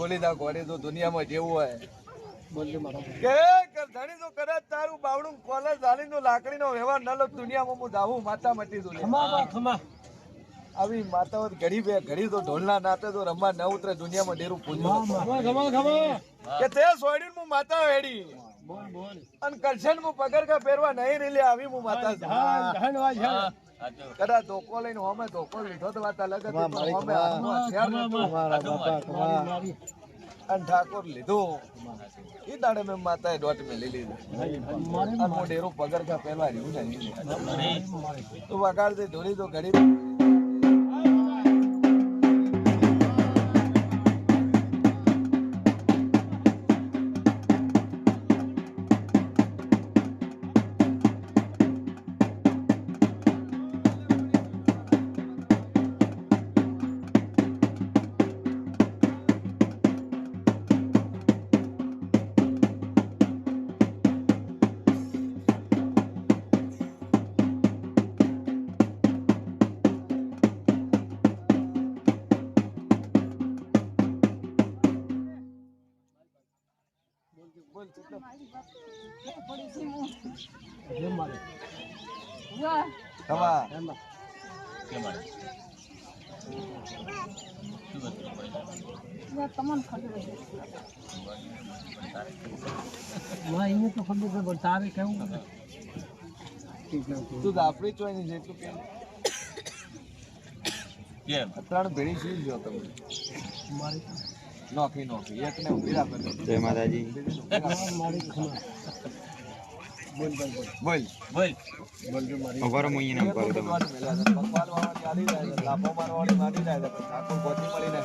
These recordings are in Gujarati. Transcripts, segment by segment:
બોલી દા ગોળી તો દુનિયામાં જેવું હોય. કે મારા તો કદાચ તારું બાવડું કોલેજ ઝાલીનો લાકડીનો વ્યવહાર ન લો દુનિયામાં હું જાવું માતા મટી દુનિયા આવી માતાઓ ઘડી બે ઘડી તો ઢોલના નાતે તો રમવા ન ઉતરે દુનિયામાં ડેરું ખમા કે તે સોયડીને હું માતા હેડી બોલ બોલ. અને કરશન હું પગરખા પહેરવા નહીં રેલી આવી હું માતા ધન ધન વાજ કદાચ ધોકો લઈને હોમે ધોકો લીધો તો વાત અલગ હતી હોમે અને ઠાકોર લીધું. એ દાડે મેં માતાએ દોટ મેં લઈ લીધું. અને હું ડેરું પગરખા પહેલા રહ્યું ને તું વગાડ દે ધોરી તો ઘડી. બોલ મારી. ખમા એમાં માં એને તો ખબર છે પણ તારે કેવું તું તો આપણી ચોઈ નહીં છે તું કેમ? ત્રણ ભેડી શું જો તમે મારી નોખી નોખી એક ને ઊભી રાખો જય માતાજી બોલ. બોલ બોલ બોલ બોલ બોલ કે મારી ઊભા રહો, હું નામ કરું તમને ભગવાન વાળા ચાલી જાય છે લાફો મારવાળી મારી જાય છે ઠાકોર ગોતી મળી રહે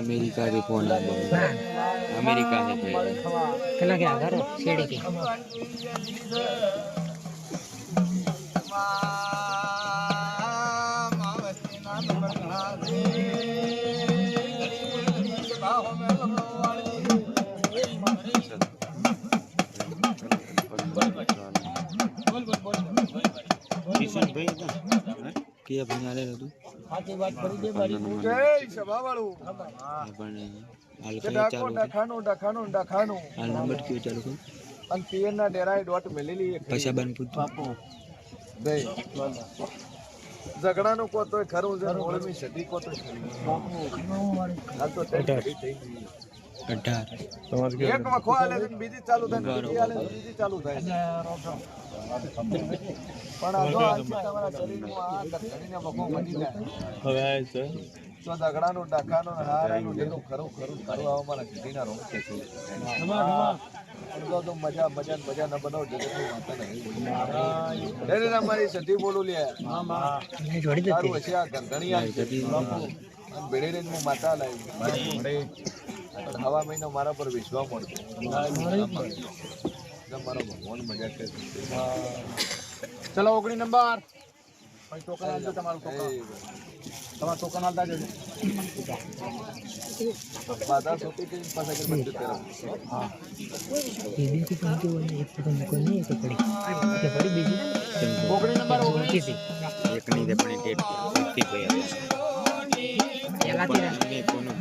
અમેરિકાથી ફોન આવ્યો. અમેરિકા કે છેડી કે? કે ભાઈ આલેલો તું સાચી વાત કરી દે મારી જય સભાવાળું. આ પણ હાલ કે કઈ ચાલુ ડખાનો ડખાનો ડખાનો. હાલ નંબર કયો ચાલુ કર અને ના ડેરાએ ડોટ મેલેલી એક. પૈસા બંધ પૂછ બાપુ. દઈ ઝઘડાનું કોતોય ખરું છે ઓળમી સદી કોતોય ખરું હાલ તો થઈ ગઈ, થઈ ગઈ. અઢાર. એક વખો આલે બીજી ચાલુ થાય બીજી આલે બીજી ચાલુ થાય આ તો દગડાનું ડાકાનું હારાનું ડેરું ખરું ખરું ખરું આવા મારા છે ખમા તો મજા મજા મજા ન બનાવો જગતની વાતો નહીં ના સધી બોલું લે તારું હશે આ છે. અને ભેળી રહીને હું માતા લાવી હવા મહિનો મારા પર વિશ્વા મળતો મારો ભગવાન મજા કરે ચલો ઓગણી નંબર ભાઈ ટોકન આપજો તમારું ટોકન તમારું ટોકન આપતા જજો માતા સોતી કે પાછા કે બધું તેરા ઓગણી નંબર ઓગણી એક નહીં તે પણ ડેટ ફિફ્ટી ભાઈ આવે મેં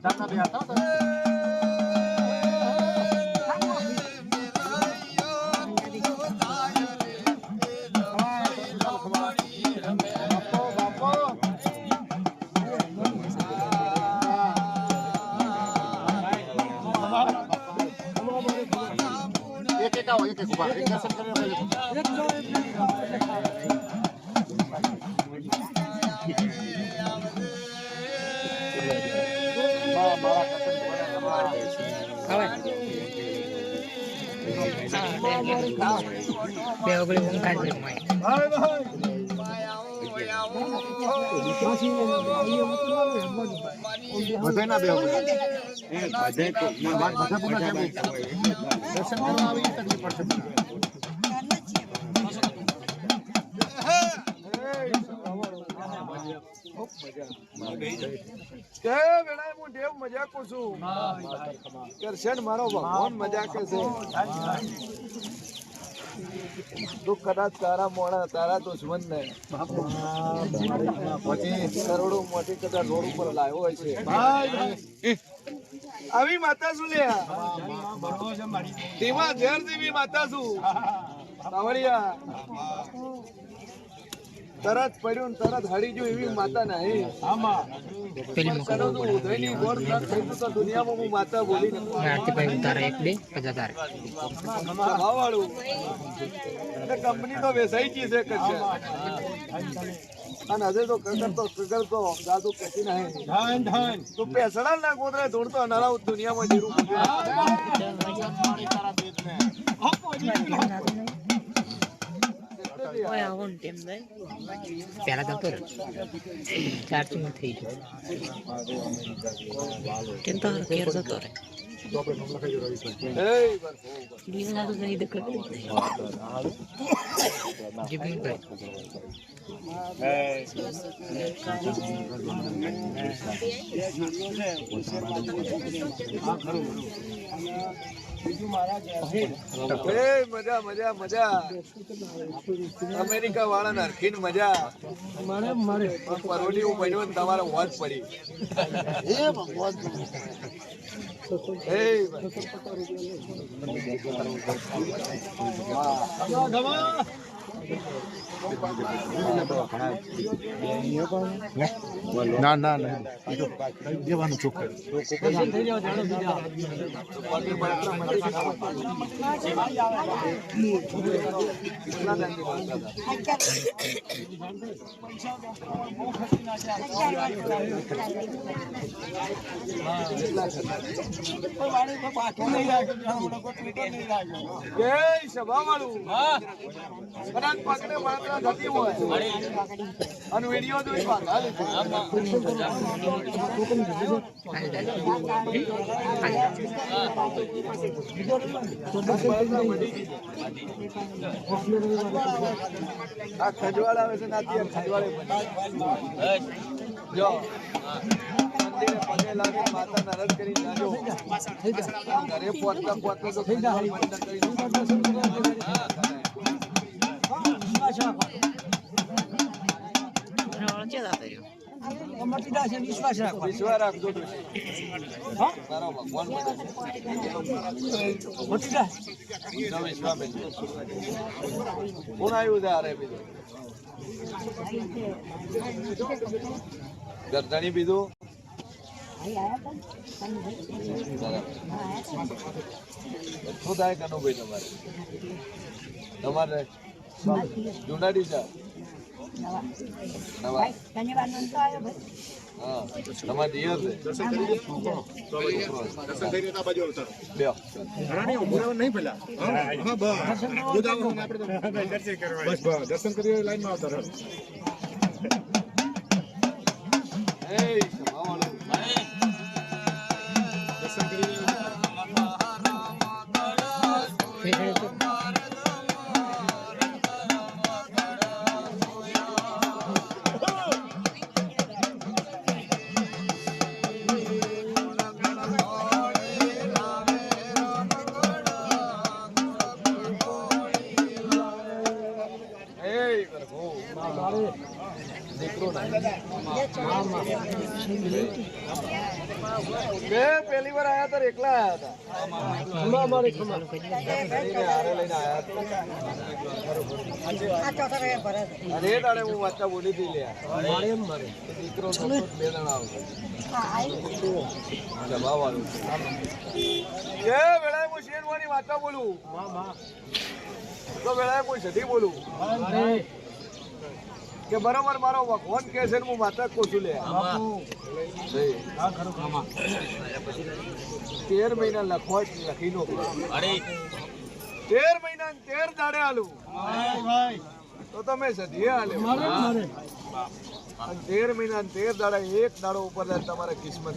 Dame la pegatota. બોલે, બાળા. ભાઈ ભાઈ બધે ના બેહો બધે તો વાત બધા પૂરા કેમ દર્શન કરવા આવી તકલીફ પડશે. કે દેવ મજાક છું કરશન મારો ભગવાન કે છે તું કદાચ તારા મોડા તારા દુશ્મન ને પછી કરોડો મોટી કદાચ રોડ ઉપર લાવ્યો હોય છે આવી માતા શું લ્યા તેમાં ઝેર જેવી માતા શું સાવળિયા તરત પડ્યું ને તરત હળી ગયું એવી માતા નહીં. હું ઉદયની ગોળ થઈ ગયું તો દુનિયામાં હું માતા બોલી આરતીભાઈ ઉતારે એક બે પછી તારે. સ્વભાવવાળું. એટલે કંપની તો વેસાઈ ગઈ છે કચ્છ અને હજે તો કગરતો દાદુ કશી નહીં. તું પેસડા ના ગોદરે ધૂણતો નરાવ દુનિયામાં જીરું પહેલા તો હતો ચાર્જિંગ થઈ ગયું કેમ તો ઘેર જતો રહે એય બસ. લીલા તો નહીં દખલ જીબનભાઈ એય મજા મજા મજા. અમેરિકા વાળા નરખી મજા. પરોલી હું બન્યો ને તમારે વોજ પડી. ભગવાન. ના ના ના. દેવાનું ચોખ્ખું. જય સભા વાળું હતા? જય જોઈ આ ખજવાળ આવે છે ને આથી આ જો માતા નારાજ કરી જાજો ઘરે પહોંચતા પહોંચતા તો ખજવાળ. બંધ વિશ્વાસ રાખજો. તારો નો વિશ્વાસ આવ્યું છે બીજું ગરદણી બીજું શું થાય કનુભાઈ તમારે તમારે જૂના ડીસા નવા. હા તમારે દિયર છે. લ્યો નહીં પેલા હા બસ બસ બસ દર્શન કરી લાઈનમાં આવતા રહો. એ વાર્તા બોલું તો વેળાએ કોઈ સધી બોલું? કે બરોબર મારો ભગવાન કે છે ને હું કહું છું લે. તેર મહિના લખવા જ લખી લો તેર મહિના તેર દાડે આલું. તો તમે સધીએ હાલે તેર મહિના તેર દાડા એક દાડો ઉપર તમારે કિસ્મત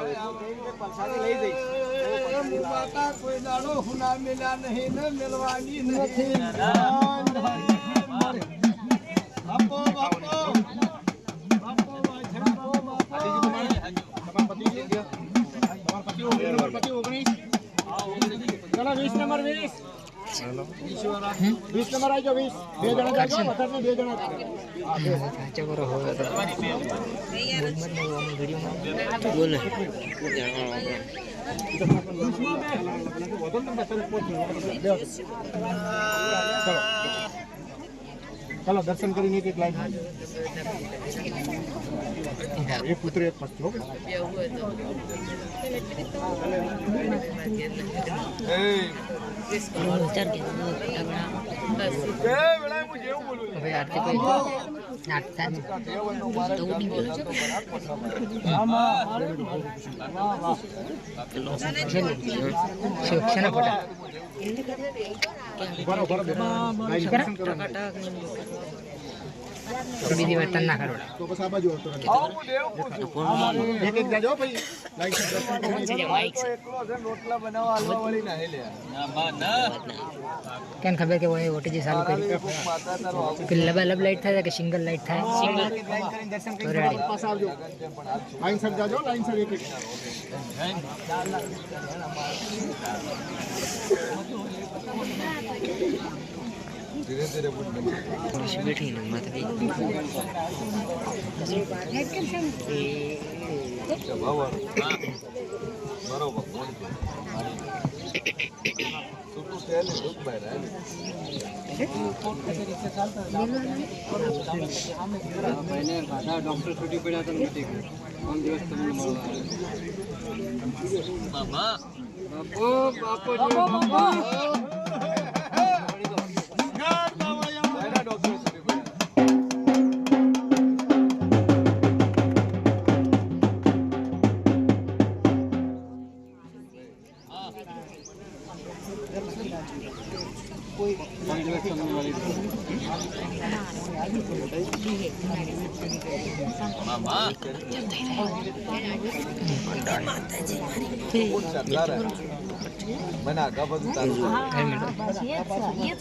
શ્રદ્ધા રાખજો. જો વાતા ડોક્ટરની ગોળીઓ તો ના લો તો નહીં પડે. હું મોયા લાવજો. દીકરો આવે એટલે. ચલો વીસ નંબર વીસ ચલો દર્શન કરીને એક એક પુત્ર એક પત્ની હો બેટા. એય, વિચાર કે ફટાકડા એ હવે આરતી કરી નાટતા. શિક્ષણ બીજી વાર તન ના કરોડા તો બસ આ બાજુ આવતો રહે. આવો હું દેવ પૂછું. એક એક જાજો ભાઈ. લાઈક દર્શન કરીને એકલો છે રોટલા બનાવવા આલવા વાળી ના લે કેન ખબર કે ઓય ઓટીજી ચાલુ કરી? કે લબ લબ લાઈટ થાય કે સિંગલ લાઈટ થાય? સિંગલ તો રેડી પાસ આવજો. લાઈન સર જાજો લાઈન સર એક એક ધીરે ધીરે બેઠી ને માથે સ્વભાવવાળો. બરોબર ફોન છે. છૂટું છે ને દુઃખ બહાર આવે. બહારના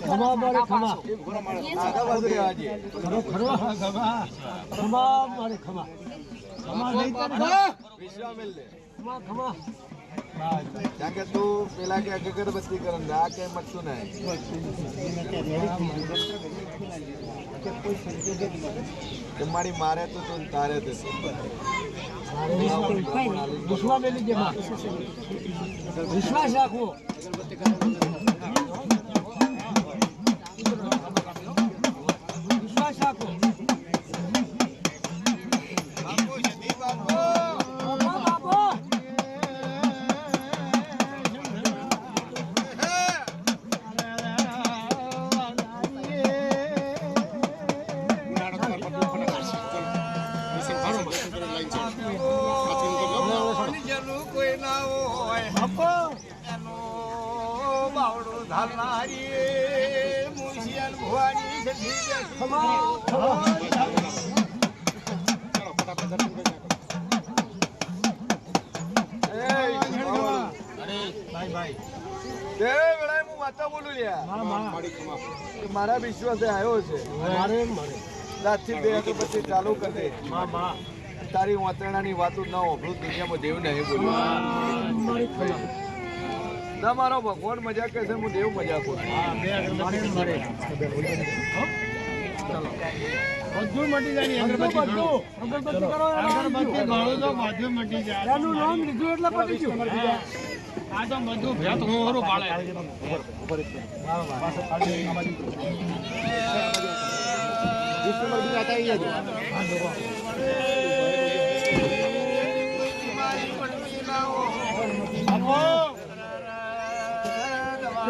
કોણ ખમા. ખમા મને આગા બાજુ તારું આગા બાજુ રહેવા દે. વિશ્વામિલ લે. કારણ કે તું પેલા કે અગરબત્તી કરે ને આ કઈ મટતું નહીં તે મારી મારે તો તું તારે તો વિશ્વાસ રાખવો તે વાતા બોલું લ્યા કે મારા વિશ્વાસે આવ્યો છે. બે પછી ચાલુ કરે. તારી વાતરણાની વાતો ન હોભળું, દુનિયામાં દેવ નહીં બોલ્યું ના મારો ભગવાન મજા કહે છે હું દેવ મજા કરું બધું મટી જાય બધું મટી જાય. એનું નામ લીધું એટલે પતી ગયું. આ તો બધું ભેત હું હરું પાડે.